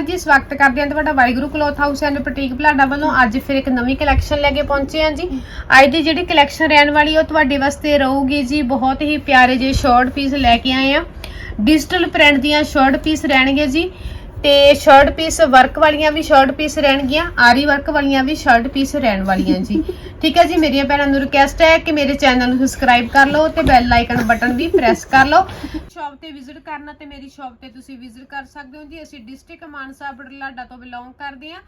ਅਕਾਲ ਜੀ, ਸਵਾਗਤ ਕਰਦੇ ਹਾਂ ਤੁਹਾਡਾ Waheguru cloth house and boutique Bhalada ਵੱਲੋਂ। ਅੱਜ ਫਿਰ ਇੱਕ ਨਵੀਂ ਕਲੈਕਸ਼ਨ ਲੈ ਕੇ ਪਹੁੰਚੇ ਹਾਂ ਜੀ। ਅੱਜ ਦੀ ਜਿਹੜੀ ਕਲੈਕਸ਼ਨ ਰਹਿਣ ਵਾਲੀ, ਉਹ ਤੁਹਾਡੇ ਵਾਸਤੇ ਰਹੂਗੀ ਜੀ। ਬਹੁਤ ਹੀ ਪਿਆਰੇ ਜਿਹੇ ਸ਼ਾਰਟ ਪੀਸ ਲੈ ਕੇ ਆਏ ਆ ਡਿਜੀਟਲ ਪ੍ਰਿੰਟ ਦੀਆਂ ਸ਼ਾਰਟ ਪੀਸ ਰਹਿਣਗੇ ਜੀ। ਤੇ ਸ਼ਰਟ ਪੀਸ ਵਰਕ ਵਾਲੀਆਂ ਵੀ ਸ਼ਰਟ ਪੀਸ ਰਹਿਣਗੀਆਂ, ਆਰੀ ਵਰਕ ਵਾਲੀਆਂ ਵੀ ਸ਼ਰਟ ਪੀਸ ਰਹਿਣ ਵਾਲੀਆਂ ਜੀ। ਠੀਕ ਹੈ ਜੀ, ਮੇਰੀਆਂ ਭੈਣਾਂ ਨੂੰ ਰਿਕਵੈਸਟ ਹੈ ਕਿ ਮੇਰੇ ਚੈਨਲ ਨੂੰ ਸਬਸਕ੍ਰਾਈਬ ਕਰ ਲਓ ਤੇ ਬੈਲ ਆਈਕਨ ਬਟਨ ਵੀ ਪ੍ਰੈਸ ਕਰ ਲਓ। ਸ਼ਾਪ ਤੇ ਵਿਜ਼ਿਟ ਕਰਨਾ ਤੇ ਮੇਰੀ ਸ਼ਾਪ ਤੇ ਤੁਸੀਂ ਵਿਜ਼ਿਟ ਕਰ ਸਕਦੇ ਹੋ ਜੀ। ਅਸੀਂ ਡਿਸਟ੍ਰਿਕਟ ਮਾਨਸਾ ਬੜਲਾਡਾ ਤੋਂ ਬਿਲੋਂਗ ਕਰਦੇ ਹਾਂ।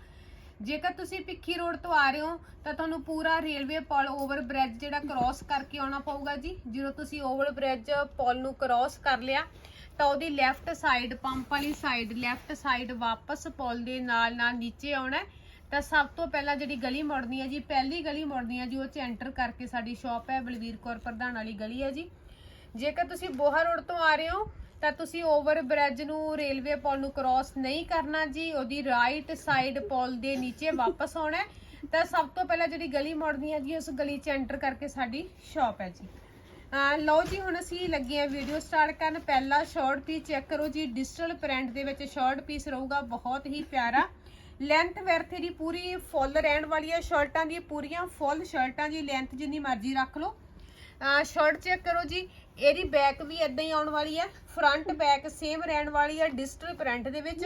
ਜੇਕਰ ਤੁਸੀਂ ਭਿੱਖੀ ਰੋਡ ਤੋਂ ਆ ਰਹੇ ਹੋ, ਤਾਂ ਤੁਹਾਨੂੰ ਪੂਰਾ ਰੇਲਵੇ ਪੁਲ ਓਵਰ ਬ੍ਰਿਜ ਜਿਹੜਾ ਕ੍ਰਾਸ ਕਰਕੇ ਆਉਣਾ ਪਊਗਾ ਜੀ। ਜਦੋਂ ਤੁਸੀਂ ਓਵਰ ਬ੍ਰਿਜ ਪੁਲ ਨੂੰ ਕ੍ਰਾਸ ਕਰ ਲਿਆ ਤਾਂ ਉਹਦੀ ਲੈਫਟ ਸਾਈਡ ਪੰਪ ਵਾਲੀ ਸਾਈਡ ਲੈਫਟ ਸਾਈਡ ਵਾਪਸ ਪੁਲ ਦੇ ਨਾਲ ਨਾਲ ਨੀਚੇ ਆਉਣਾ ਤਾਂ ਸਭ ਤੋਂ ਪਹਿਲਾਂ ਜਿਹੜੀ ਗਲੀ ਮੁੜਨੀ ਹੈ ਜੀ, ਪਹਿਲੀ ਗਲੀ ਮੁੜਨੀ ਹੈ ਜੀ, ਉਹ ਚ ਐਂਟਰ ਕਰਕੇ ਸਾਡੀ ਸ਼ਾਪ ਹੈ, ਬਲਵੀਰ ਕੌਰ ਪ੍ਰਧਾਨ ਵਾਲੀ ਗਲੀ ਹੈ ਜੀ। ਜੇਕਰ ਤੁਸੀਂ ਬੋਹਾ ਰੋਡ ਤੋਂ ਆ ਰਹੇ ਹੋ, ਤਾਂ ਤੁਸੀਂ ਓਵਰ ਬ੍ਰਿਜ ਨੂੰ ਰੇਲਵੇ ਪੁਲ ਨੂੰ ਕ੍ਰਾਸ ਨਹੀਂ ਕਰਨਾ ਜੀ, ਉਹਦੀ ਰਾਈਟ ਸਾਈਡ ਪੁਲ ਦੇ ਨੀਚੇ ਵਾਪਸ ਆਉਣਾ ਤਾਂ ਸਭ ਤੋਂ ਪਹਿਲਾਂ ਜਿਹੜੀ ਗਲੀ ਮੁੜਨੀ ਹੈ ਜੀ, ਉਸ ਗਲੀ ਚ ਐਂਟਰ ਕਰਕੇ ਸਾਡੀ ਸ਼ਾਪ ਹੈ ਜੀ। ਲਓ ਜੀ, ਹੁਣ ਅਸੀਂ ਲੱਗੇ ਆ ਵੀਡੀਓ ਸਟਾਰਟ ਕਰਨ। ਪਹਿਲਾ ਸ਼ਾਰਟ ਪੀਸ ਚੈੱਕ ਕਰੋ ਜੀ। ਡਿਜੀਟਲ ਪ੍ਰਿੰਟ ਦੇ ਵਿੱਚ ਸ਼ਾਰਟ ਪੀਸ ਰਹੂਗਾ। ਬਹੁਤ ਹੀ ਪਿਆਰਾ। ਲੈਂਥ ਵੈਰਥ ਦੀ ਪੂਰੀ ਫੁੱਲ ਰਹਿਣ ਵਾਲੀ ਹੈ। ਸ਼ਰਟਾਂ ਦੀ ਪੂਰੀਆਂ ਫੁੱਲ ਸ਼ਰਟਾਂ ਦੀ ਲੈਂਥ ਜਿੰਨੀ ਮਰਜ਼ੀ ਰੱਖ ਲਓ। ਸ਼ਰਟ ਚੈੱਕ ਕਰੋ ਜੀ। ਇਹਦੀ ਬੈਕ ਵੀ ਇਦਾਂ ਹੀ ਆਉਣ ਵਾਲੀ ਹੈ। ਫਰੰਟ ਬੈਕ ਸੇਮ ਰਹਿਣ ਵਾਲੀ ਹੈ ਡਿਜੀਟਲ ਪ੍ਰਿੰਟ ਦੇ ਵਿੱਚ।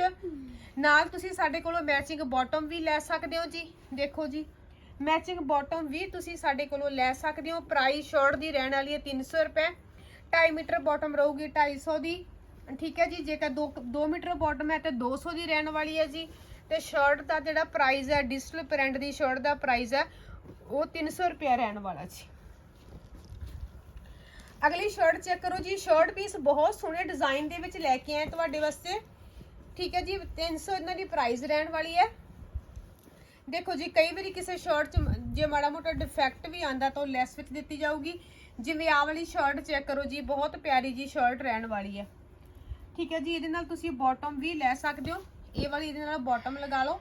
ਨਾਲ ਤੁਸੀਂ ਸਾਡੇ ਕੋਲੋਂ ਮੈਚਿੰਗ ਬਾਟਮ ਵੀ ਲੈ ਸਕਦੇ ਹੋ ਜੀ। ਦੇਖੋ ਜੀ। ਮੈਚਿੰਗ ਬਾਟਮ ਵੀ ਤੁਸੀਂ ਸਾਡੇ ਕੋਲੋਂ ਲੈ ਸਕਦੇ ਹੋ। ਪ੍ਰਾਈਸ ਸ਼ਾਰਟ ਦੀ ਰਹਿਣ ਵਾਲੀ ਹੈ 300 ਰੁਪਏ। 2.5 ਮੀਟਰ ਬਾਟਮ ਰਹੂਗੀ 250 ਦੀ। ਠੀਕ ਹੈ ਜੀ, ਜੇਕਰ 2 2 ਮੀਟਰ ਬਾਟਮ ਹੈ ਤੇ 200 ਦੀ ਰਹਿਣ ਵਾਲੀ ਹੈ ਜੀ। ਤੇ ਸ਼ਰਟ ਦਾ ਜਿਹੜਾ ਪ੍ਰਾਈਸ ਹੈ ਡਿਜੀਟਲ ਪ੍ਰਿੰਟ ਦੀ ਸ਼ਰਟ ਦਾ ਪ੍ਰਾਈਸ ਹੈ, ਉਹ 300 ਰੁਪਏ ਰਹਿਣ ਵਾਲਾ ਜੀ। ਅਗਲੀ ਸ਼ਰਟ ਚੈੱਕ ਕਰੋ ਜੀ। ਸ਼ਰਟ ਪੀਸ ਬਹੁਤ ਸੋਹਣੇ ਡਿਜ਼ਾਈਨ ਦੇ ਵਿੱਚ ਲੈ ਕੇ ਆਏ ਤੁਹਾਡੇ ਵਾਸਤੇ। ਠੀਕ ਹੈ ਜੀ 300 ਇਹਨਾਂ ਦੀ ਪ੍ਰਾਈਸ ਰਹਿਣ ਵਾਲੀ ਹੈ। ਦੇਖੋ ਜੀ, ਕਈ ਵਾਰੀ ਕਿਸੇ ਸ਼ਰਟ 'ਚ ਜੇ ਮਾੜਾ ਮੋਟਾ ਡਿਫੈਕਟ ਵੀ ਆਂਦਾ ਤਾਂ ਉਹ ਲੈਸ ਵਿੱਚ ਦਿੱਤੀ ਜਾਊਗੀ। ਜਿਵੇਂ ਆਹ ਵਾਲੀ ਸ਼ਰਟ ਚੈੱਕ ਕਰੋ ਜੀ, ਬਹੁਤ ਪਿਆਰੀ ਜੀ ਸ਼ਰਟ ਰਹਿਣ ਵਾਲੀ ਹੈ। ਠੀਕ ਹੈ ਜੀ, ਇਹਦੇ ਨਾਲ ਤੁਸੀਂ ਬਾਟਮ ਵੀ ਲੈ ਸਕਦੇ ਹੋ। ਇਹ ਵਾਲੀ ਇਹਦੇ ਨਾਲ ਬਾਟਮ ਲਗਾ ਲਓ।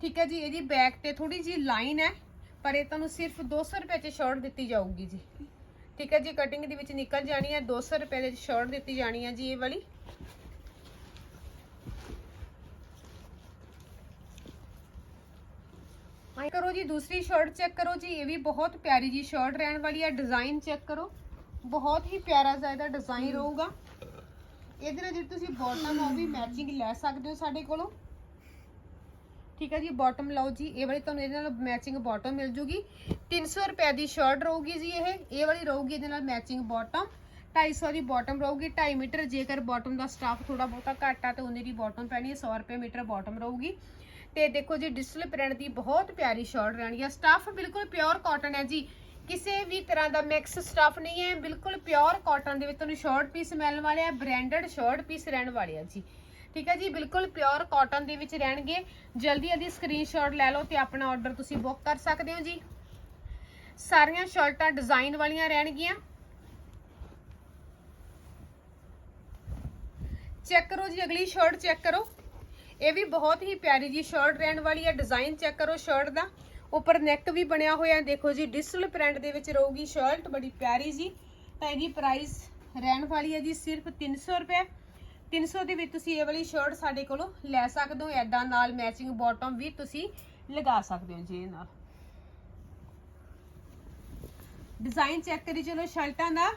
ਠੀਕ ਹੈ ਜੀ, ਇਹਦੀ ਬੈਕ ਤੇ ਥੋੜੀ ਜੀ ਲਾਈਨ ਹੈ, ਪਰ ਇਹ ਤੁਹਾਨੂੰ ਸਿਰਫ 200 ਰੁਪਏ 'ਚ ਸ਼ਰਟ ਦਿੱਤੀ ਜਾਊਗੀ ਜੀ। ਠੀਕ ਹੈ ਜੀ ਕਟਿੰਗ ਦੇ ਵਿੱਚ ਨਿਕਲ ਜਾਣੀ ਹੈ 200 ਰੁਪਏ ਦੇ ਸ਼ਰਟ ਦਿੱਤੀ ਜਾਣੀ ਹੈ ਜੀ ਇਹ ਵਾਲੀ। ਆਈ ਕਰੋ ਜੀ ਦੂਸਰੀ ਸ਼ਰਟ ਚੈੱਕ ਕਰੋ ਜੀ ਇਹ ਵੀ ਬਹੁਤ ਪਿਆਰੀ ਜੀ ਸ਼ਰਟ ਰਹਿਣ ਵਾਲੀ ਹੈ ਡਿਜ਼ਾਈਨ ਚੈੱਕ ਕਰੋ। ਬਹੁਤ ਹੀ ਪਿਆਰਾ ਇਹਦਾ ਡਿਜ਼ਾਈਨ ਰਹੂਗਾ। ਇਹਦੇ ਨਾਲ ਜਿਹੜੀ ਤੁਸੀਂ ਬਾਟਮ ਆ ਉਹ ਵੀ ਮੈਚਿੰਗ ਲੈ ਸਕਦੇ ਹੋ ਸਾਡੇ ਕੋਲੋਂ। ਠੀਕ ਹੈ ਜੀ ਬਾਟਮ ਲਓ ਜੀ ਇਹ ਵਾਲੀ ਤੁਹਾਨੂੰ ਇਹਦੇ ਨਾਲ ਮੈਚਿੰਗ ਬਾਟਮ ਮਿਲ ਜੂਗੀ। 300 ਰੁਪਏ ਦੀ ਸ਼ਰਟ ਰਹੂਗੀ ਜੀ ਇਹ ਇਹ ਵਾਲੀ ਰਹੂਗੀ ਇਹਦੇ ਨਾਲ ਮੈਚਿੰਗ ਬਾਟਮ 250 ਦੀ ਬਾਟਮ ਰਹੂਗੀ 2.5 ਮੀਟਰ, ਜੇਕਰ ਬਾਟਮ ਦਾ ਸਟਾਫ ਥੋੜਾ ਬਹੁਤਾ ਘੱਟ ਆ, ਤੇ ਉਹਨੇ ਦੀ ਬਾਟਮ ਪੈਣੀ ਹੈ 100 ਰੁਪਏ ਮੀਟਰ ਬਾਟਮ ਰਹੂਗੀ। ਤੇ ਦੇਖੋ ਜੀ ਡਿਜੀਟਲ ਪ੍ਰਿੰਟ ਦੀ ਬਹੁਤ ਪਿਆਰੀ ਸ਼ਰਟ ਰਹਿਣੀ ਹੈ ਸਟਾਫ ਬਿਲਕੁਲ ਪਿਓਰ ਕਾਟਨ ਹੈ ਜੀ। ਕਿਸੇ ਵੀ ਤਰ੍ਹਾਂ ਦਾ ਮਿਕਸ ਸਟਾਫ ਨਹੀਂ ਹੈ, ਬਿਲਕੁਲ ਪਿਓਰ ਕਾਟਨ ਦੇ ਵਿੱਚ ਤੁਹਾਨੂੰ ਸ਼ਾਰਟ ਪੀਸ ਮਿਲਣ ਵਾਲੇ ਆ ਬ੍ਰਾਂਡਡ ਸ਼ਾਰਟ ਪੀਸ ਰਹਿਣ ਵਾਲੇ ਆ ਜੀ। ਠੀਕ ਹੈ ਜੀ, ਬਿਲਕੁਲ ਪਿਓਰ ਕਾਟਨ ਦੇ ਵਿੱਚ ਰਹਿਣਗੇ। ਜਲਦੀ ਇਹਦੀ ਸਕਰੀਨਸ਼ਾਟ ਲੈ ਲਓ ਤੇ ਆਪਣਾ ਆਰਡਰ ਤੁਸੀਂ ਬੁੱਕ ਕਰ ਸਕਦੇ ਹੋ ਜੀ। ਸਾਰੀਆਂ ਸ਼ਰਟਾਂ ਡਿਜ਼ਾਈਨ ਵਾਲੀਆਂ ਰਹਿਣਗੀਆਂ। ਚੈੱਕ ਕਰੋ ਜੀ, ਅਗਲੀ ਸ਼ਰਟ ਚੈੱਕ ਕਰੋ। ਇਹ ਵੀ ਬਹੁਤ ਹੀ ਪਿਆਰੀ ਜੀ ਸ਼ਰਟ ਰਹਿਣ ਵਾਲੀ ਹੈ ਡਿਜ਼ਾਈਨ ਚੈੱਕ ਕਰੋ ਸ਼ਰਟ ਦਾ। ਉੱਪਰ ਨੈਕ ਵੀ ਬਣਿਆ ਹੋਇਆ, ਦੇਖੋ ਜੀ ਡਿਜੀਟਲ ਪ੍ਰਿੰਟ ਦੇ ਵਿੱਚ ਰਹੂਗੀ ਸ਼ਰਟ ਬੜੀ ਪਿਆਰੀ ਜੀ। ਤਾਂ ਇਹਦੀ ਪ੍ਰਾਈਸ ਰਹਿਣ ਵਾਲੀ ਹੈ ਜੀ ਸਿਰਫ 300 ਰੁਪਏ। 300 ਦੇ ਵਿੱਚ ਤੁਸੀਂ ਇਹ ਵਾਲੀ ਸ਼ਰਟ ਸਾਡੇ ਕੋਲੋਂ ਲੈ ਸਕਦੇ ਹੋ ਐਦਾਂ ਨਾਲ ਮੈਚਿੰਗ ਬਾਟਮ ਵੀ ਤੁਸੀਂ ਲਗਾ ਸਕਦੇ ਹੋ ਜੀ ਇਹ ਨਾਲ। ਡਿਜ਼ਾਈਨ ਚੈੱਕ ਕਰੀ ਚਲੋ ਸ਼ਰਟਾਂ ਦਾ।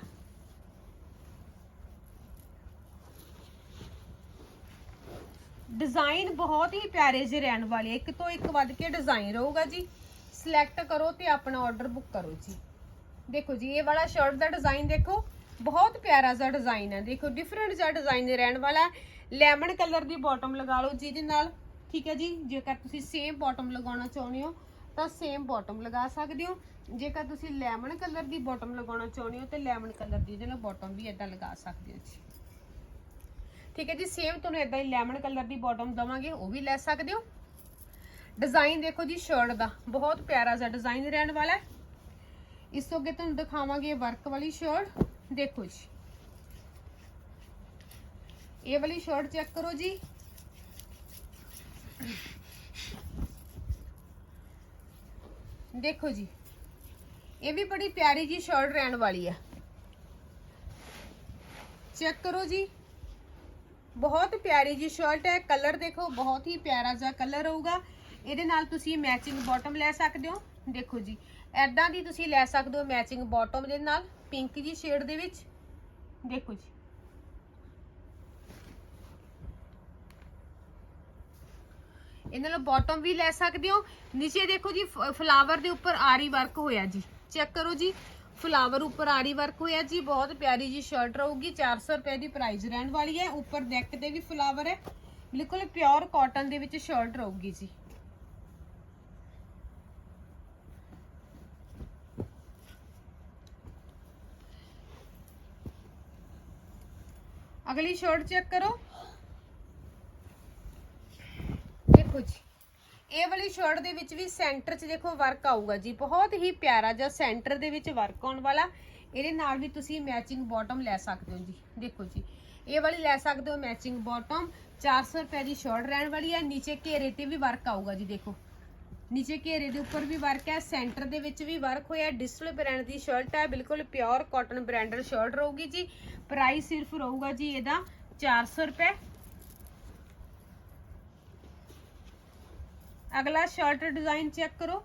ਡਿਜ਼ਾਈਨ ਬਹੁਤ ਹੀ ਪਿਆਰੇ ਜਿਹੇ ਰਹਿਣ ਵਾਲੇ ਇੱਕ ਤੋਂ ਇੱਕ ਵੱਧ ਕੇ ਡਿਜ਼ਾਈਨ ਰਹੂਗਾ ਜੀ। ਸਿਲੈਕਟ ਕਰੋ ਤੇ ਆਪਣਾ ਆਰਡਰ ਬੁੱਕ ਕਰੋ ਜੀ। ਦੇਖੋ ਜੀ, ਇਹ ਵਾਲਾ ਸ਼ਰਟ ਦਾ ਡਿਜ਼ਾਈਨ ਦੇਖੋ। ਬਹੁਤ ਪਿਆਰਾ ਜਿਹਾ ਡਿਜ਼ਾਈਨ ਹੈ। ਦੇਖੋ ਡਿਫਰੈਂਟ ਜਿਹਾ ਡਿਜ਼ਾਈਨ ਰਹਿਣ ਵਾਲਾ ਲੈਮਨ ਕਲਰ ਦੀ ਬਾਟਮ ਲਗਾ ਲਓ ਜਿਹਦੇ ਨਾਲ, ਠੀਕ ਹੈ ਜੀ? ਜੇਕਰ ਤੁਸੀਂ ਸੇਮ ਬਾਟਮ ਲਗਾਉਣਾ ਚਾਹੁੰਦੇ ਹੋ, ਤਾਂ ਸੇਮ ਬਾਟਮ ਲਗਾ ਸਕਦੇ ਹੋ। ਜੇਕਰ ਤੁਸੀਂ ਲੈਮਨ ਕਲਰ ਦੀ ਬਾਟਮ ਲਗਾਉਣਾ ਚਾਹੁੰਦੇ ਹੋ, ਤੇ ਲੈਮਨ ਕਲਰ ਦੀ ਇਹਦੇ ਨਾਲ ਬਾਟਮ ਵੀ ਇਦਾਂ ਲਗਾ ਸਕਦੇ ਹੋ ਜੀ। ਠੀਕ ਹੈ ਜੀ ਸੇਮ ਤੁਹਾਨੂੰ ਇਦਾਂ ਹੀ ਲੈਮਨ ਕਲਰ ਦੀ ਬਾਟਮ ਦਵਾਂਗੇ, ਉਹ ਵੀ ਲੈ ਸਕਦੇ ਹੋ। ਡਿਜ਼ਾਈਨ ਦੇਖੋ ਜੀ ਸ਼ਰਟ ਦਾ, ਬਹੁਤ ਪਿਆਰਾ ਜਿਹਾ ਡਿਜ਼ਾਈਨ ਰਹਿਣ ਵਾਲਾ ਹੈ। ਇਸ ਤੋਂ ਅੱਗੇ ਤੁਹਾਨੂੰ ਦਿਖਾਵਾਂਗੇ ਵਰਕ ਵਾਲੀ ਸ਼ਰਟ ਦੇਖੋ ਜੀ। ਇਹ ਵਾਲੀ ਸ਼ਰਟ ਚੈੱਕ ਕਰੋ ਜੀ। ਦੇਖੋ ਜੀ, ਇਹ ਵੀ ਬੜੀ ਪਿਆਰੀ ਜੀ ਸ਼ਰਟ ਰਹਿਣ ਵਾਲੀ ਹੈ। ਚੈੱਕ ਕਰੋ ਜੀ। ਬਹੁਤ ਪਿਆਰੀ ਜੀ ਸ਼ਰਟ ਹੈ, ਕਲਰ ਦੇਖੋ, ਬਹੁਤ ਹੀ ਪਿਆਰਾ ਜਿਹਾ ਕਲਰ ਹੋਊਗਾ। ਇਹਦੇ ਨਾਲ ਤੁਸੀਂ ਮੈਚਿੰਗ ਬਾਟਮ ਲੈ ਸਕਦੇ ਹੋ। ਦੇਖੋ ਜੀ ਐਦਾਂ ਦੀ ਤੁਸੀਂ ਲੈ ਸਕਦੇ ਹੋ ਮੈਚਿੰਗ ਬਾਟਮ ਦੇ ਨਾਲ ਪਿੰਕ ਜੀ ਸ਼ੇਡ ਦੇ ਵਿੱਚ। ਦੇਖੋ ਜੀ। ਇਹਨਾਂ ਨਾਲ ਬਾਟਮ ਵੀ ਲੈ ਸਕਦੇ ਹੋ। ਨੀਚੇ ਦੇਖੋ ਜੀ ਫਲਾਵਰ ਦੇ ਉੱਪਰ ਆਰੀ ਵਰਕ ਹੋਇਆ ਜੀ। ਚੈੱਕ ਕਰੋ ਜੀ ਫਲਾਵਰ ਉੱਪਰ ਆਰੀ ਵਰਕ ਹੋਇਆ ਜੀ, ਬਹੁਤ ਪਿਆਰੀ ਜੀ ਸ਼ਰਟ ਰਹੂਗੀ 400 ਰੁਪਏ ਦੀ ਪ੍ਰਾਈਸ ਰਹਿਣ ਵਾਲੀ ਹੈ। ਉੱਪਰ ਨੈਕ ਤੇ ਵੀ ਫਲਾਵਰ ਹੈ, ਬਿਲਕੁਲ ਪਿਓਰ ਕਾਟਨ ਦੇ ਵਿੱਚ ਸ਼ਰਟ ਰਹੂਗੀ ਜੀ। ਅਗਲੀ ਸ਼ਰਟ ਚੈੱਕ ਕਰੋ। ਦੇਖੋ ਜੀ। ਇਹ ਵਾਲੀ ਸ਼ਰਟ ਦੇ ਵਿੱਚ ਵੀ ਸੈਂਟਰ 'ਚ ਦੇਖੋ ਵਰਕ ਆਊਗਾ ਜੀ। ਬਹੁਤ ਹੀ ਪਿਆਰਾ ਜਿਹਾ ਸੈਂਟਰ ਦੇ ਵਿੱਚ ਵਰਕ ਆਉਣ ਵਾਲਾ। ਇਹਦੇ ਨਾਲ ਵੀ ਤੁਸੀਂ ਮੈਚਿੰਗ ਬਾਟਮ ਲੈ ਸਕਦੇ ਹੋ ਜੀ। ਦੇਖੋ ਜੀ, ਇਹ ਵਾਲੀ ਲੈ ਸਕਦੇ ਹੋ ਮੈਚਿੰਗ ਬਾਟਮ 400 ਰੁਪਏ ਦੀ ਸ਼ਰਟ ਰਹਿਣ ਵਾਲੀ ਹੈ ਨੀਚੇ ਘੇਰੇ ਤੇ ਵੀ ਵਰਕ ਆਊਗਾ ਜੀ, ਦੇਖੋ। ਨੀਚੇ ਘੇਰੇ ਦੇ ਉੱਪਰ ਵੀ ਵਰਕ ਹੈ ਸੈਂਟਰ ਦੇ ਵਿੱਚ ਵੀ ਵਰਕ ਹੋਇਆ। ਡਿਸਪਲੇ ਬ੍ਰਾਂਡ ਦੀ ਸ਼ਰਟ ਹੈ ਬਿਲਕੁਲ ਪਿਓਰ ਕਾਟਨ ਬ੍ਰਾਂਡਡ ਸ਼ਰਟ ਰਹੂਗੀ ਜੀ। ਪ੍ਰਾਈਸ ਸਿਰਫ ਰਹੂਗਾ ਜੀ ਇਹਦਾ 400 ਰੁਪਏ। ਅਗਲਾ ਸ਼ਰਟ ਡਿਜ਼ਾਈਨ ਚੈੱਕ ਕਰੋ।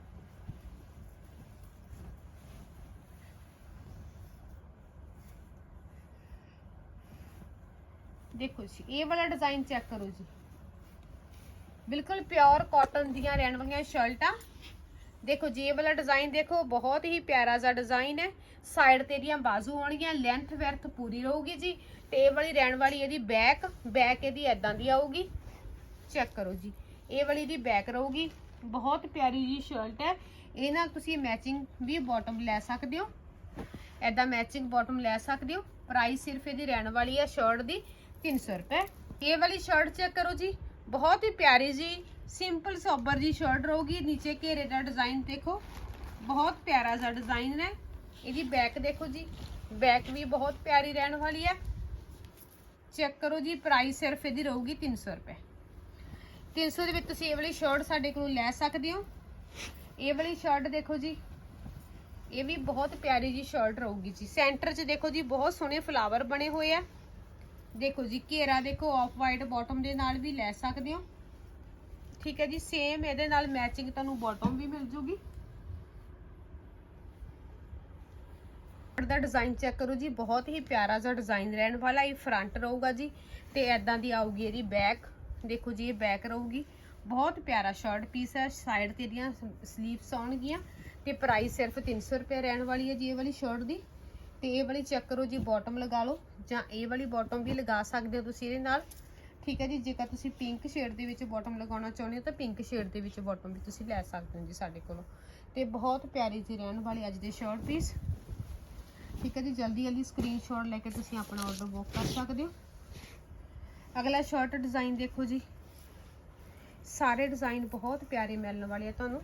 ਦੇਖੋ ਜੀ, ਇਹ ਵਾਲਾ ਡਿਜ਼ਾਈਨ ਚੈੱਕ ਕਰੋ ਜੀ। ਬਿਲਕੁਲ ਪਿਓਰ ਕਾਟਨ ਦੀਆਂ ਰਹਿਣ ਵਾਲੀਆਂ ਸ਼ਰਟਾਂ। ਦੇਖੋ ਜੀ, ਇਹ ਵਾਲਾ ਡਿਜ਼ਾਈਨ ਦੇਖੋ, ਬਹੁਤ ਹੀ ਪਿਆਰਾ ਜਿਹਾ ਡਿਜ਼ਾਈਨ ਹੈ। ਸਾਈਡ ਤੇ ਇਹਦੀਆਂ ਬਾਜ਼ੂ ਹੋਣਗੀਆਂ ਲੈਂਥ ਵੈਰਥ ਪੂਰੀ ਰਹੂਗੀ ਜੀ। ਤੇ ਇਹ ਵਾਲੀ ਰਹਿਣ ਵਾਲੀ ਇਹਦੀ ਬੈਕ ਬੈਕ ਇਹਦੀ ਐਦਾਂ ਦੀ ਆਊਗੀ। ਚੈੱਕ ਕਰੋ ਜੀ। ਇਹ ਵਾਲੀ ਦੀ ਬੈਕ ਰਹੂਗੀ। ਬਹੁਤ ਪਿਆਰੀ ਜੀ ਸ਼ਰਟ ਹੈ। ਇਹ ਨਾਲ ਤੁਸੀਂ ਮੈਚਿੰਗ ਵੀ ਬਾਟਮ ਲੈ ਸਕਦੇ ਹੋ। ਐਦਾਂ ਮੈਚਿੰਗ ਬਾਟਮ ਲੈ ਸਕਦੇ ਹੋ। ਪ੍ਰਾਈਸ ਸਿਰਫ ਇਹਦੀ ਰਹਿਣ ਵਾਲੀ ਹੈ ਸ਼ਰਟ ਦੀ 300 ਰੁਪਏ। ਇਹ ਵਾਲੀ ਸ਼ਰਟ ਚੈੱਕ ਕਰੋ ਜੀ। ਬਹੁਤ ਹੀ ਪਿਆਰੀ ਜੀ ਸਿੰਪਲ ਸੋਬਰ ਜੀ ਸ਼ਰਟ ਰਹੂਗੀ। ਨੀਚੇ ਘੇਰੇ ਦਾ ਡਿਜ਼ਾਈਨ ਦੇਖੋ। ਬਹੁਤ ਪਿਆਰਾ ਜਿਹਾ ਡਿਜ਼ਾਈਨ ਹੈ। ਇਹਦੀ ਬੈਕ ਦੇਖੋ ਜੀ। ਬੈਕ ਵੀ ਬਹੁਤ ਪਿਆਰੀ ਰਹਿਣ ਵਾਲੀ ਹੈ। ਚੈੱਕ ਕਰੋ ਜੀ ਪ੍ਰਾਈਸ ਸਿਰਫ ਇਹਦੀ ਰਹੂਗੀ 300 ਰੁਪਏ। 300 ਦੇ ਵਿੱਚ ਤੁਸੀਂ ਇਹ ਵਾਲੀ ਸ਼ਰਟ ਸਾਡੇ ਕੋਲੋਂ ਲੈ ਸਕਦੇ ਹੋ। ਇਹ ਵਾਲੀ ਸ਼ਰਟ ਦੇਖੋ ਜੀ। ਇਹ ਵੀ ਬਹੁਤ ਪਿਆਰੀ ਜੀ ਸ਼ਰਟ ਰਹੂਗੀ ਜੀ। ਸੈਂਟਰ 'ਚ ਦੇਖੋ ਜੀ, ਬਹੁਤ ਸੋਹਣੇ ਫਲਾਵਰ ਬਣੇ ਹੋਏ ਆ। ਦੇਖੋ ਜੀ, ਘੇਰਾ ਦੇਖੋ ਆਫ ਵਾਈਟ ਬਾਟਮ ਦੇ ਨਾਲ ਵੀ ਲੈ ਸਕਦੇ ਹੋ। ਠੀਕ ਹੈ ਜੀ ਸੇਮ ਇਹਦੇ ਨਾਲ ਮੈਚਿੰਗ ਤੁਹਾਨੂੰ ਬਾਟਮ ਵੀ ਮਿਲ ਜੂਗੀ। ਦਾ ਡਿਜ਼ਾਈਨ ਚੈੱਕ ਕਰੋ ਜੀ, ਬਹੁਤ ਹੀ ਪਿਆਰਾ ਜਿਹਾ ਡਿਜ਼ਾਈਨ ਰਹਿਣ ਵਾਲਾ ਇਹ ਫਰੰਟ ਰਹੂਗਾ ਜੀ। ਤੇ ਐਦਾਂ ਦੀ ਆਊਗੀ ਇਹਦੀ ਬੈਕ ਦੇਖੋ ਜੀ, ਇਹ ਬੈਕ ਰਹੂਗੀ। ਬਹੁਤ ਪਿਆਰਾ ਸ਼ਰਟ ਪੀਸ ਹੈ ਸਾਈਡ ਤੇ ਇਹਦੀਆਂ ਸਲੀਵਸ ਆਉਣਗੀਆਂ ਤੇ ਪ੍ਰਾਈਸ ਸਿਰਫ 300 ਰੁਪਏ ਰਹਿਣ ਵਾਲੀ ਹੈ ਜੀ ਇਹ ਵਾਲੀ ਸ਼ਰਟ ਦੀ। ਤੇ ਇਹ ਵਾਲੀ ਚੈੱਕ ਕਰੋ ਜੀ ਬਾਟਮ ਲਗਾ ਲਓ, ਜਾਂ ਇਹ ਵਾਲੀ ਬਾਟਮ ਵੀ ਲਗਾ ਸਕਦੇ ਹੋ ਤੁਸੀਂ ਇਹਦੇ ਨਾਲ। ਠੀਕ ਹੈ ਜੀ, ਜੇਕਰ ਤੁਸੀਂ ਪਿੰਕ ਸ਼ੇਡ ਦੇ ਵਿੱਚ ਬਾਟਮ ਲਗਾਉਣਾ ਚਾਹੁੰਦੇ ਹੋ ਤਾਂ ਪਿੰਕ ਸ਼ੇਡ ਦੇ ਵਿੱਚ ਬਾਟਮ ਵੀ ਤੁਸੀਂ ਲੈ ਸਕਦੇ ਹੋ ਜੀ ਸਾਡੇ ਕੋਲੋਂ। ਤੇ ਬਹੁਤ ਪਿਆਰੀ ਜੀ ਰਹਿਣ ਵਾਲੀ ਅੱਜ ਦੇ ਸ਼ਰਟ ਪੀਸ ਠੀਕ ਹੈ ਜੀ ਜਲਦੀ ਜਲਦੀ ਸਕਰੀਨਸ਼ਾਟ ਲੈ ਕੇ ਤੁਸੀਂ ਆਪਣਾ ਆਰਡਰ ਬੁੱਕ ਕਰ ਸਕਦੇ ਹੋ। ਅਗਲਾ ਸ਼ਰਟ ਡਿਜ਼ਾਈਨ ਦੇਖੋ ਜੀ। ਸਾਰੇ ਡਿਜ਼ਾਈਨ ਬਹੁਤ ਪਿਆਰੇ ਮਿਲਣ ਵਾਲੇ ਆ ਤੁਹਾਨੂੰ।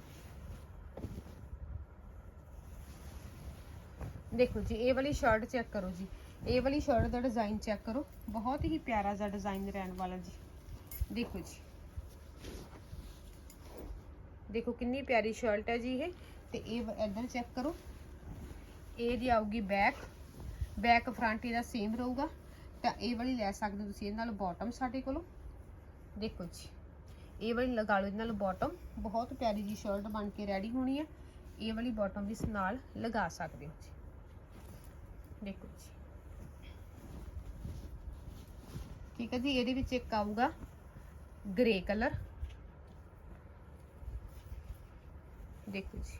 ਦੇਖੋ ਜੀ, ਇਹ ਵਾਲੀ ਸ਼ਰਟ ਚੈੱਕ ਕਰੋ ਜੀ। ਇਹ ਵਾਲੀ ਸ਼ਰਟ ਦਾ ਡਿਜ਼ਾਈਨ ਚੈੱਕ ਕਰੋ। ਬਹੁਤ ਹੀ ਪਿਆਰਾ ਜਿਹਾ ਡਿਜ਼ਾਈਨ ਰਹਿਣ ਵਾਲਾ ਜੀ। ਦੇਖੋ ਜੀ। ਦੇਖੋ ਕਿੰਨੀ ਪਿਆਰੀ ਸ਼ਰਟ ਹੈ ਜੀ ਇਹ। ਤੇ ਇਹ ਇਧਰ ਚੈੱਕ ਕਰੋ। ਇਹ ਦੀ ਆਊਗੀ ਬੈਕ ਬੈਕ ਫਰੰਟ ਇਹਦਾ ਸੇਮ ਰਹੂਗਾ। ਤਾਂ ਇਹ ਵਾਲੀ ਲੈ ਸਕਦੇ ਹੋ ਤੁਸੀਂ, ਇਹਦੇ ਨਾਲ ਬਾਟਮ ਸਾਡੇ ਕੋਲੋਂ। ਦੇਖੋ ਜੀ, ਇਹ ਵਾਲੀ ਲਗਾ ਲਓ, ਇਹਦੇ ਨਾਲ ਬਾਟਮ ਬਹੁਤ ਪਿਆਰੀ ਜੀ ਸ਼ਰਟ ਬਣ ਕੇ ਰੈਡੀ ਹੋਣੀ ਹੈ ਇਹ ਵਾਲੀ ਬਾਟਮ ਵੀ ਨਾਲ ਲਗਾ ਸਕਦੇ ਹੋ ਜੀ। ਦੇਖੋ ਜੀ। ਠੀਕ ਹੈ ਜੀ, ਇਹਦੇ ਵਿੱਚ ਇੱਕ ਆਊਗਾ ਗ੍ਰੇ ਕਲਰ ਦੇਖੋ ਜੀ,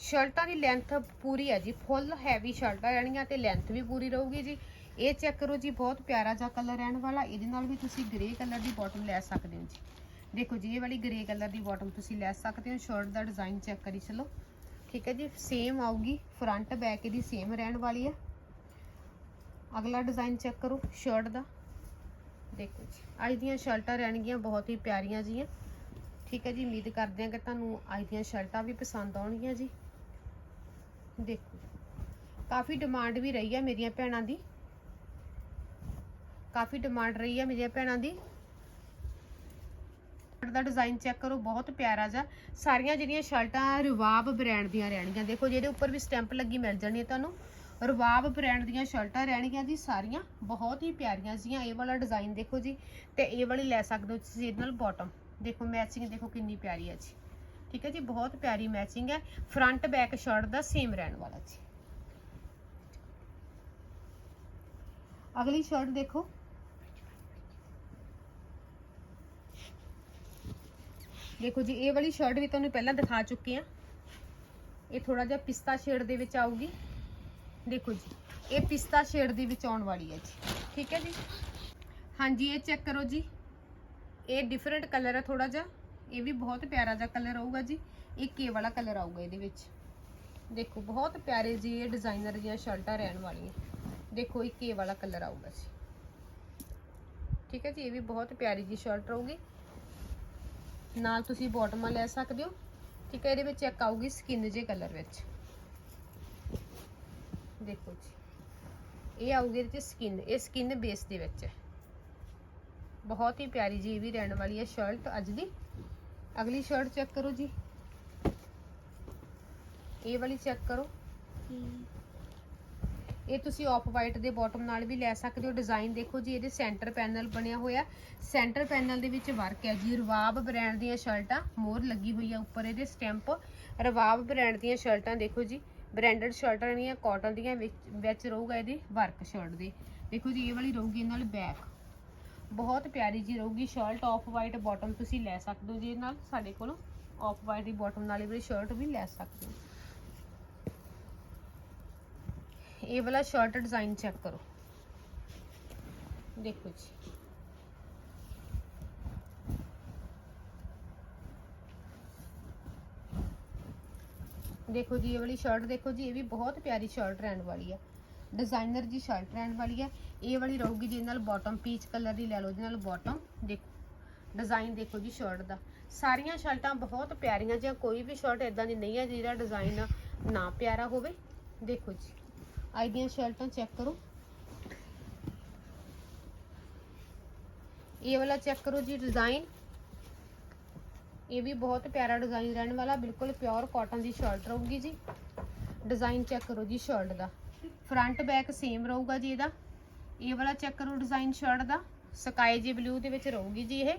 ਸ਼ਰਟਾਂ ਦੀ ਲੈਂਥ ਪੂਰੀ ਹੈ ਜੀ ਫੁੱਲ ਹੈਵੀ ਸ਼ਰਟਾਂ ਰਹਿਣੀਆਂ ਤੇ ਲੈਂਥ ਵੀ ਪੂਰੀ ਰਹੂਗੀ ਜੀ। ਇਹ ਚੈੱਕ ਕਰੋ ਜੀ, ਬਹੁਤ ਪਿਆਰਾ ਜਿਹਾ ਕਲਰ ਰਹਿਣ ਵਾਲਾ। ਇਹਦੇ ਨਾਲ ਵੀ ਤੁਸੀਂ ਗ੍ਰੇ ਕਲਰ ਦੀ ਬਾਟਮ ਲੈ ਸਕਦੇ ਹੋ ਜੀ। ਦੇਖੋ ਜੀ, ਇਹ ਵਾਲੀ ਗ੍ਰੇ ਕਲਰ ਦੀ ਬਾਟਮ ਤੁਸੀਂ ਲੈ ਸਕਦੇ ਹੋ। ਸ਼ਰਟ ਦਾ ਡਿਜ਼ਾਈਨ ਚੈੱਕ ਕਰੀ ਚਲੋ। ਠੀਕ ਹੈ ਜੀ ਸੇਮ ਆਊਗੀ। ਫਰੰਟ ਬੈਕ ਇਹਦੀ ਸੇਮ ਰਹਿਣ ਵਾਲੀ ਹੈ। ਅਗਲਾ ਡਿਜ਼ਾਈਨ ਚੈੱਕ ਕਰੋ ਸ਼ਰਟ ਦਾ। ਦੇਖੋ ਜੀ ਅੱਜ ਦੀਆਂ ਸ਼ਰਟਾਂ ਰਹਿਣਗੀਆਂ ਬਹੁਤ ਹੀ ਪਿਆਰੀਆਂ ਜੀਆਂ। ਠੀਕ ਹੈ ਜੀ, ਉਮੀਦ ਕਰਦੇ ਹਾਂ ਕਿ ਤੁਹਾਨੂੰ ਅੱਜ ਦੀਆਂ ਸ਼ਰਟਾਂ ਵੀ ਪਸੰਦ ਆਉਣਗੀਆਂ ਜੀ। ਦੇਖੋ, ਕਾਫੀ ਡਿਮਾਂਡ ਵੀ ਰਹੀ ਹੈ ਮੇਰੀਆਂ ਭੈਣਾਂ ਦੀ। ਕਾਫੀ ਡਿਮਾਂਡ ਰਹੀ ਹੈ ਮੇਰੀਆਂ ਭੈਣਾਂ ਦੀ। ਸ਼ਰਟ ਦਾ ਡਿਜ਼ਾਈਨ ਚੈੱਕ ਕਰੋ, ਬਹੁਤ ਪਿਆਰਾ ਜਿਹਾ। ਸਾਰੀਆਂ ਜਿਹੜੀਆਂ ਸ਼ਰਟਾਂ ਰਿਵਾਬ ਬ੍ਰਾਂਡ ਦੀਆਂ ਰਹਿਣਗੀਆਂ। ਦੇਖੋ ਜਿਹਦੇ ਉੱਪਰ ਵੀ ਸਟੈਂਪ ਲੱਗੀ ਮਿਲ ਜਾਣੀ ਹੈ ਤੁਹਾਨੂੰ। ਰਵਾਬ ਬ੍ਰਾਂਡ ਦੀਆਂ ਸ਼ਰਟਾਂ ਰਹਿਣਗੀਆਂ ਜੀ, ਸਾਰੀਆਂ ਬਹੁਤ ਹੀ ਪਿਆਰੀਆਂ ਸੀਗੀਆਂ ਇਹ ਵਾਲਾ ਡਿਜ਼ਾਈਨ ਦੇਖੋ ਜੀ, ਤੇ ਇਹ ਵਾਲੀ ਲੈ ਸਕਦੇ ਹੋ ਤੁਸੀਂ ਇਹਦੇ ਨਾਲ ਬਾਟਮ ਦੇਖੋ ਮੈਚਿੰਗ ਦੇਖੋ ਕਿੰਨੀ ਪਿਆਰੀ ਹੈ ਜੀ। ਠੀਕ ਹੈ ਜੀ, ਬਹੁਤ ਪਿਆਰੀ ਮੈਚਿੰਗ ਹੈ। ਫਰੰਟ ਬੈਕ ਸ਼ਰਟ ਦਾ ਸੇਮ ਰਹਿਣ ਵਾਲਾ ਜੀ। ਅਗਲੀ ਸ਼ਰਟ ਦੇਖੋ। ਦੇਖੋ ਜੀ, ਇਹ ਵਾਲੀ ਸ਼ਰਟ ਵੀ ਤੁਹਾਨੂੰ ਪਹਿਲਾਂ ਦਿਖਾ ਚੁੱਕੇ ਆ ਇਹ ਥੋੜਾ ਜਿਹਾ ਪਿਸਤਾ ਸ਼ੇਡ ਦੇ ਵਿੱਚ ਆਊਗੀ। ਦੇਖੋ ਜੀ, ਇਹ ਪਿਸਤਾ ਸ਼ੇਡ ਦੇ ਵਿੱਚ ਆਉਣ ਵਾਲੀ ਹੈ ਜੀ। ਠੀਕ ਹੈ ਜੀ? ਹਾਂਜੀ, ਇਹ ਚੈੱਕ ਕਰੋ ਜੀ। ਇਹ ਡਿਫਰੈਂਟ ਕਲਰ ਹੈ ਥੋੜਾ ਜਿਹਾ। ਇਹ ਵੀ ਬਹੁਤ ਪਿਆਰਾ ਜਿਹਾ ਕਲਰ ਆਊਗਾ ਜੀ। ਇਹ ਕੇ ਵਾਲਾ ਕਲਰ ਆਊਗਾ ਇਹਦੇ ਵਿੱਚ। ਦੇਖੋ, ਬਹੁਤ ਪਿਆਰੇ ਜੀ ਇਹ ਡਿਜ਼ਾਈਨਰ ਦੀਆਂ ਸ਼ਰਟਾਂ ਰਹਿਣ ਵਾਲੀਆਂ। ਦੇਖੋ, ਇਹ ਕੇ ਵਾਲਾ ਕਲਰ ਆਊਗਾ ਜੀ। ਠੀਕ ਹੈ ਜੀ, ਇਹ ਵੀ ਬਹੁਤ ਪਿਆਰੀ ਜੀ ਸ਼ਰਟ ਰਹੂਗੀ ਨਾਲ ਤੁਸੀਂ ਬਾਟਮਾਂ ਲੈ ਸਕਦੇ ਹੋ। ਠੀਕ ਹੈ, ਇਹਦੇ ਵਿੱਚ ਇੱਕ ਆਊਗੀ ਸਕਿਨ ਜੇ ਕਲਰ ਵਿੱਚ। ਦੇਖੋ ਜੀ। ਇਹ ਆਊਗੀ ਇਹਦੇ ਚ ਸਕਿਨ ਇਹ ਸਕਿਨ ਬੇਸ ਦੇ ਵਿੱਚ ਹੈ। ਬਹੁਤ ਹੀ ਪਿਆਰੀ ਜੀ ਵੀ ਰਹਿਣ ਵਾਲੀ ਹੈ ਸ਼ਰਟ ਅੱਜ ਦੀ। ਅਗਲੀ ਸ਼ਰਟ ਚੈੱਕ ਕਰੋ ਜੀ। ਇਹ ਵਾਲੀ ਚੈੱਕ ਕਰੋ। ਇਹ ਤੁਸੀਂ ਆਫ ਵਾਈਟ ਦੇ ਬਾਟਮ ਨਾਲ ਵੀ ਲੈ ਸਕਦੇ ਹੋ। ਡਿਜ਼ਾਈਨ ਦੇਖੋ ਜੀ, ਇਹਦੇ ਸੈਂਟਰ ਪੈਨਲ ਬਣਿਆ ਹੋਇਆ। ਸੈਂਟਰ ਪੈਨਲ ਦੇ ਵਿੱਚ ਵਰਕ ਹੈ ਜੀ। ਰਵਾਬ ਬ੍ਰਾਂਡ ਦੀਆਂ ਸ਼ਰਟਾਂ, ਮੋਰ ਲੱਗੀ ਹੋਈ ਹੈ ਉੱਪਰ ਇਹਦੇ ਸਟੈਂਪ ਰਵਾਬ ਬ੍ਰਾਂਡ ਦੀਆਂ ਸ਼ਰਟਾਂ ਦੇਖੋ ਜੀ ਬ੍ਰਾਂਡਡ ਸ਼ਰਟਾਂ ਦੀਆਂ ਕਾਟਨ ਦੀਆਂ ਵਿੱਚ ਵਿੱਚ ਰਹੂਗਾ ਇਹਦੇ ਵਰਕ ਸ਼ਰਟ ਦੇ। ਦੇਖੋ ਜੀ, ਇਹ ਵਾਲੀ ਰਹੂਗੀ ਇਹ ਨਾਲ ਬੈਕ ਬਹੁਤ ਪਿਆਰੀ ਜੀ ਰਹੂਗੀ ਸ਼ਰਟ ਆਫ ਵਾਈਟ ਬਾਟਮ ਤੁਸੀਂ ਲੈ ਸਕਦੇ ਹੋ ਜੀ ਇਹ ਨਾਲ। ਸਾਡੇ ਕੋਲੋਂ ਆਫ ਵਾਈਟ ਦੀ ਬਾਟਮ ਨਾਲ ਇਹ ਵਾਲੀ ਸ਼ਰਟ ਵੀ ਲੈ ਸਕਦੇ ਹੋ। ਇਹ ਵਾਲਾ ਸ਼ਰਟ ਡਿਜ਼ਾਈਨ ਚੈੱਕ ਕਰੋ। ਦੇਖੋ ਜੀ। ਦੇਖੋ ਜੀ, ਇਹ ਵਾਲੀ ਸ਼ਰਟ ਦੇਖੋ ਜੀ, ਇਹ ਵੀ ਬਹੁਤ ਪਿਆਰੀ ਸ਼ਰਟ ਰਹਿਣ ਵਾਲੀ ਹੈ ਡਿਜ਼ਾਈਨਰ ਜੀ ਸ਼ਰਟ ਰਹਿਣ ਵਾਲੀ ਹੈ ਇਹ ਵਾਲੀ ਰਹੂਗੀ ਜਿਹਦੇ ਨਾਲ ਬਾਟਮ ਪੀਚ ਕਲਰ ਦੀ, ਲੈ ਲਓ ਜਿਹਦੇ ਨਾਲ ਬਾਟਮ ਦੇਖੋ ਡਿਜ਼ਾਈਨ ਦੇਖੋ ਜੀ ਸ਼ਰਟ ਦਾ। ਸਾਰੀਆਂ ਸ਼ਰਟਾਂ ਬਹੁਤ ਪਿਆਰੀਆਂ ਜਾਂ ਕੋਈ ਵੀ ਸ਼ਰਟ ਇਦਾਂ ਦੀ ਨਹੀਂ ਹੈ ਜਿਹਦਾ ਡਿਜ਼ਾਈਨ ਨਾ ਪਿਆਰਾ ਹੋਵੇ। ਦੇਖੋ ਜੀ। ਅੱਜ ਦੀਆਂ ਸ਼ਰਟਾਂ ਚੈੱਕ ਕਰੋ। ਇਹ ਵਾਲਾ ਚੈੱਕ ਕਰੋ ਜੀ ਡਿਜ਼ਾਈਨ ਇਹ ਵੀ ਬਹੁਤ ਪਿਆਰਾ ਡਿਜ਼ਾਈਨ ਰਹਿਣ ਵਾਲਾ, ਬਿਲਕੁਲ ਪਿਓਰ ਕਾਟਨ ਦੀ ਸ਼ਰਟ ਰਹੂਗੀ ਜੀ। ਡਿਜ਼ਾਈਨ ਚੈੱਕ ਕਰੋ ਜੀ ਸ਼ਰਟ ਦਾ। ਫਰੰਟ ਬੈਕ ਸੇਮ ਰਹੂਗਾ ਜੀ ਇਹਦਾ। ਇਹ ਵਾਲਾ ਚੈੱਕ ਕਰੋ ਡਿਜ਼ਾਈਨ ਸ਼ਰਟ ਦਾ। ਸਕਾਈ ਜੀ ਬਲੂ ਦੇ ਵਿੱਚ ਰਹੂਗੀ ਜੀ ਇਹ।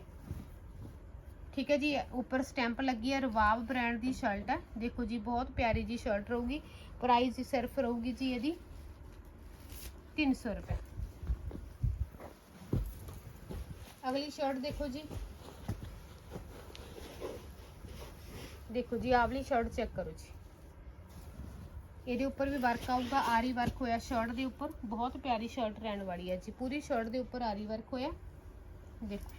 ਠੀਕ ਹੈ ਜੀ, ਉੱਪਰ ਸਟੈਂਪ ਲੱਗੀ ਹੈ, ਰਵਾਬ ਬ੍ਰਾਂਡ ਦੀ ਸ਼ਰਟ ਹੈ। ਦੇਖੋ ਜੀ, ਬਹੁਤ ਪਿਆਰੀ ਜੀ ਸ਼ਰਟ ਰਹੂਗੀ। ਪ੍ਰਾਈਸ ਸਿਰਫ ਰਹੂਗੀ ਜੀ ਇਹਦੀ। 300 ਰੁਪਏ ਅਗਲੀ ਸ਼ਰਟ ਦੇਖੋ ਜੀ ਦੇਖੋ ਜੀ ਆਵਲੀ ਸ਼ਰਟ ਚੈੱਕ ਕਰੋ ਜੀ ਇਹਦੇ ਉੱਪਰ ਵੀ ਵਰਕ ਆਊਗਾ ਆਰੀ ਵਰਕ ਹੋਇਆ ਸ਼ਰਟ ਦੇ ਉੱਪਰ ਬਹੁਤ ਪਿਆਰੀ ਸ਼ਰਟ ਰਹਿਣ ਵਾਲੀ ਹੈ ਜੀ ਪੂਰੀ ਸ਼ਰਟ ਦੇ ਉੱਪਰ ਆਰੀ ਵਰਕ ਹੋਇਆ ਦੇਖੋ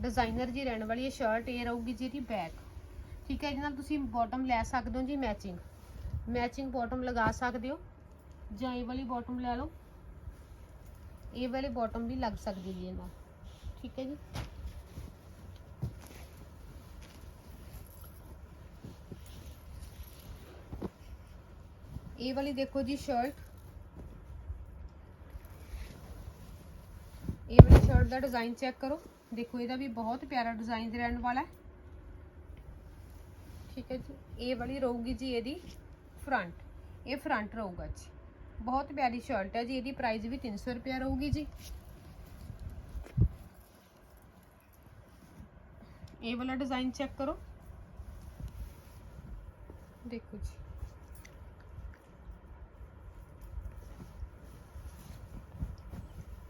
ਡਿਜ਼ਾਈਨਰ ਜੀ ਰਹਿਣ ਵਾਲੀ ਹੈ ਸ਼ਰਟ ਇਹ ਰਹੂਗੀ ਜੀ ਇਹਦੀ ਬੈਕ ਠੀਕ ਹੈ ਇਹਦੇ ਨਾਲ ਤੁਸੀਂ ਬਾਟਮ ਲੈ ਸਕਦੇ ਹੋ ਜੀ ਮੈਚਿੰਗ ਮੈਚਿੰਗ ਬਾਟਮ ਲਗਾ ਸਕਦੇ ਹੋ ਜਾਂ ਇਹ ਵਾਲੀ ਬਾਟਮ ਲੈ ਲਓ। ਇਹ ਵਾਲੀ ਬਾਟਮ ਵੀ ਲੱਗ ਸਕਦੀ ਜੀ ਇਹ ਨਾਲ ਠੀਕ ਹੈ ਜੀ। ਇਹ ਵਾਲੀ ਦੇਖੋ ਜੀ ਸ਼ਰਟ ਇਹ ਵਾਲੀ ਸ਼ਰਟ ਦਾ ਡਿਜ਼ਾਈਨ ਚੈੱਕ ਕਰੋ। ਦੇਖੋ, ਇਹਦਾ ਵੀ ਬਹੁਤ ਪਿਆਰਾ ਡਿਜ਼ਾਈਨ ਰਹਿਣ ਵਾਲਾ ਹੈ। ਠੀਕ ਹੈ ਜੀ। ਇਹ ਵਾਲੀ ਰਹੂਗੀ ਜੀ ਇਹਦੀ ਫਰੰਟ ਇਹ ਫਰੰਟ ਰਹੂਗਾ ਜੀ। ਬਹੁਤ ਪਿਆਰੀ ਸ਼ਰਟ ਹੈ ਜੀ, ਇਹਦੀ ਪ੍ਰਾਈਸ ਵੀ 300 ਰੁਪਿਆ ਰਹੂਗੀ ਜੀ। ਇਹ ਵਾਲਾ ਡਿਜ਼ਾਈਨ ਚੈੱਕ ਕਰੋ। ਦੇਖੋ ਜੀ।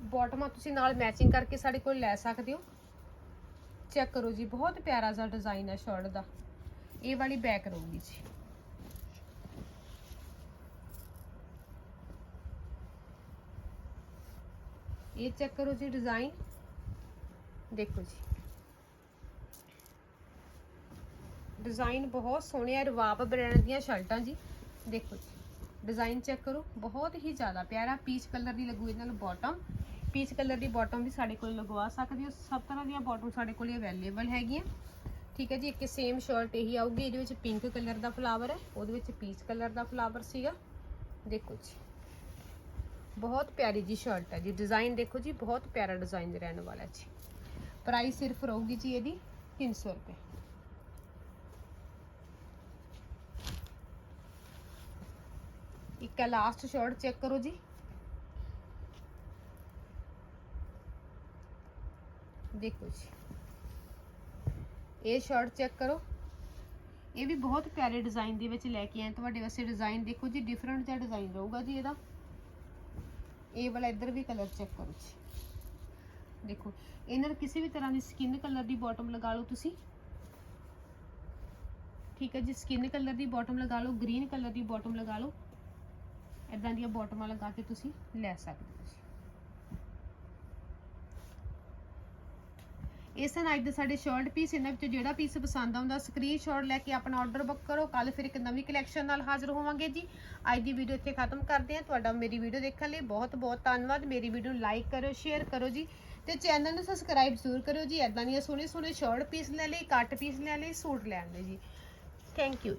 ਬਾਟਮਾਂ ਤੁਸੀਂ ਨਾਲ ਮੈਚਿੰਗ ਕਰਕੇ ਸਾਡੇ ਕੋਲ ਲੈ ਸਕਦੇ ਹੋ। ਚੈੱਕ ਕਰੋ ਜੀ, ਬਹੁਤ ਪਿਆਰਾ ਜਿਹਾ ਡਿਜ਼ਾਈਨ ਹੈ ਸ਼ਰਟ ਦਾ। ਇਹ ਵਾਲੀ ਬੈਕ ਰਹੂਗੀ ਜੀ। ਇਹ ਚੈੱਕ ਕਰੋ ਜੀ ਡਿਜ਼ਾਈਨ। ਦੇਖੋ ਜੀ। ਡਿਜ਼ਾਈਨ ਬਹੁਤ ਸੋਹਣੇ ਆ, ਰਵਾਬ ਬ੍ਰਾਂਡ ਦੀਆਂ ਸ਼ਰਟਾਂ ਜੀ। ਦੇਖੋ ਜੀ। ਡਿਜ਼ਾਈਨ ਚੈੱਕ ਕਰੋ, ਬਹੁਤ ਹੀ ਜ਼ਿਆਦਾ ਪਿਆਰਾ, ਪੀਚ ਕਲਰ ਦੀ ਲੱਗੂ ਇਹਦੇ ਨਾਲ ਬਾਟਮ ਪੀਚ ਕਲਰ ਦੀ ਬਾਟਮ ਵੀ ਸਾਡੇ ਕੋਲ ਲਗਵਾ ਸਕਦੇ ਹੋ। ਸਭ ਤਰ੍ਹਾਂ ਦੀਆਂ ਬਾਟਮ ਸਾਡੇ ਕੋਲ ਅਵੇਲੇਬਲ ਹੈਗੀਆਂ। ਠੀਕ ਹੈ ਜੀ, ਇੱਕ ਸੇਮ ਸ਼ਰਟ ਇਹੀ ਆਊਗੀ, ਇਹਦੇ ਵਿੱਚ ਪਿੰਕ ਕਲਰ ਦਾ ਫਲਾਵਰ ਹੈ, ਉਹਦੇ ਵਿੱਚ ਪੀਚ ਕਲਰ ਦਾ ਫਲਾਵਰ ਸੀਗਾ। ਦੇਖੋ ਜੀ। ਬਹੁਤ ਪਿਆਰੀ ਜੀ ਸ਼ਰਟ ਹੈ ਜੀ। ਡਿਜ਼ਾਈਨ ਦੇਖੋ ਜੀ, ਬਹੁਤ ਪਿਆਰਾ ਡਿਜ਼ਾਈਨ ਰਹਿਣ ਵਾਲਾ ਜੀ। ਪ੍ਰਾਈਸ ਸਿਰਫ ਰਹੂਗੀ ਜੀ ਇਹਦੀ 300 ਰੁਪਏ। ਇੱਕ ਲਾਸਟ ਸ਼ਰਟ ਚੈੱਕ ਕਰੋ ਜੀ। ਦੇਖੋ ਜੀ। ਇਹ ਸ਼ਰਟ ਚੈੱਕ ਕਰੋ। ਇਹ ਵੀ ਬਹੁਤ ਪਿਆਰੇ ਡਿਜ਼ਾਈਨ ਦੇ ਵਿੱਚ ਲੈ ਕੇ ਆਏ ਤੁਹਾਡੇ ਵਾਸਤੇ ਡਿਜ਼ਾਈਨ ਦੇਖੋ ਜੀ ਡਿਫਰੈਂਟ ਜਿਹਾ ਡਿਜ਼ਾਈਨ ਰਹੂਗਾ ਜੀ ਇਹਦਾ। ਇਹ ਵਾਲਾ ਇੱਧਰ ਵੀ ਕਲਰ ਚੈੱਕ ਕਰੋ ਜੀ। ਦੇਖੋ, ਇਹਨਾਂ ਨੂੰ ਕਿਸੇ ਵੀ ਤਰ੍ਹਾਂ ਦੀ ਸਕਿਨ ਕਲਰ ਦੀ ਬਾਟਮ ਲਗਾ ਲਓ ਤੁਸੀਂ। ਠੀਕ ਹੈ ਜੀ ਸਕਿਨ ਕਲਰ ਦੀ ਬਾਟਮ ਲਗਾ ਲਓ ਗ੍ਰੀਨ ਕਲਰ ਦੀ ਬਾਟਮ ਲਗਾ ਲਓ। ਇਦਾਂ ਦੀਆਂ ਬਾਟਮਾਂ ਲਗਾ ਕੇ ਤੁਸੀਂ ਲੈ ਸਕਦੇ ਹੋ ਇਸ ਹਨ ਅੱਜ ਦੇ ਸਾਡੇ ਸ਼ਰਟ ਪੀਸ ਇਹਨਾਂ ਵਿੱਚੋਂ ਜਿਹੜਾ ਪੀਸ ਪਸੰਦ ਆਉਂਦਾ ਸਕਰੀਨਸ਼ਾਟ ਲੈ ਕੇ ਆਪਣਾ ਆਰਡਰ ਬੁੱਕ ਕਰੋ। ਕੱਲ ਫਿਰ ਇੱਕ ਨਵੀਂ ਕਲੈਕਸ਼ਨ ਨਾਲ ਹਾਜ਼ਰ ਹੋਵਾਂਗੇ ਜੀ। ਅੱਜ ਦੀ ਵੀਡੀਓ ਇੱਥੇ ਖਤਮ ਕਰਦੇ ਹਾਂ। ਤੁਹਾਡਾ ਮੇਰੀ ਵੀਡੀਓ ਦੇਖਣ ਲਈ ਬਹੁਤ ਬਹੁਤ ਧੰਨਵਾਦ। ਮੇਰੀ ਵੀਡੀਓ ਨੂੰ ਲਾਈਕ ਕਰੋ ਸ਼ੇਅਰ ਕਰੋ ਜੀ। ਤੇ ਚੈਨਲ ਨੂੰ ਸਬਸਕ੍ਰਾਈਬ ਜ਼ਰੂਰ ਕਰਿਓ ਜੀ। ਐਦਾਂ ਦੀਆਂ ਸੋਹਣੇ ਸੋਹਣੇ ਸ਼ਰਟ ਪੀਸ ਲੈ ਲਈ ਕੱਟ ਪੀਸ ਲੈ ਲਈ ਸੂਟ ਲੈਣ ਲਈ ਜੀ। Thank you